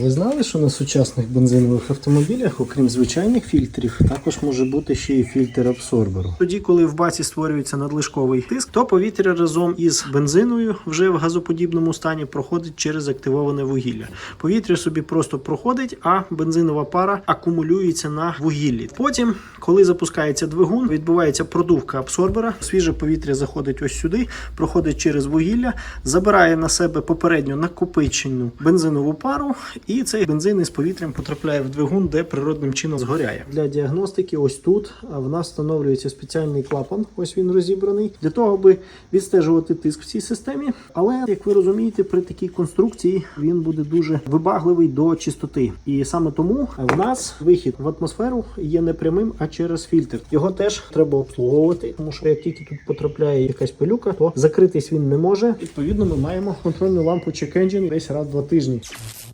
Ви знали, що на сучасних бензинових автомобілях, окрім звичайних фільтрів, також може бути ще й фільтр абсорберу. Тоді, коли в баці створюється надлишковий тиск, то повітря разом із бензиною вже в газоподібному стані проходить через активоване вугілля. Повітря собі просто проходить, а бензинова пара акумулюється на вугіллі. Потім, коли запускається двигун, відбувається продувка абсорбера. Свіже повітря заходить ось сюди, проходить через вугілля, забирає на себе попередньо накопичену бензинову пару, і цей бензин із повітрям потрапляє в двигун, де природним чином згоряє. Для діагностики, ось тут в нас встановлюється спеціальний клапан. Ось він розібраний для того, аби відстежувати тиск в цій системі. Але як ви розумієте, при такій конструкції він буде дуже вибагливий до чистоти. І саме тому в нас вихід в атмосферу є не прямим, а через фільтр. Його теж треба обслуговувати, тому що як тільки тут потрапляє якась пилюка, то закритись він не може. Відповідно, ми маємо контрольну лампу Check Engine десь раз два тижні.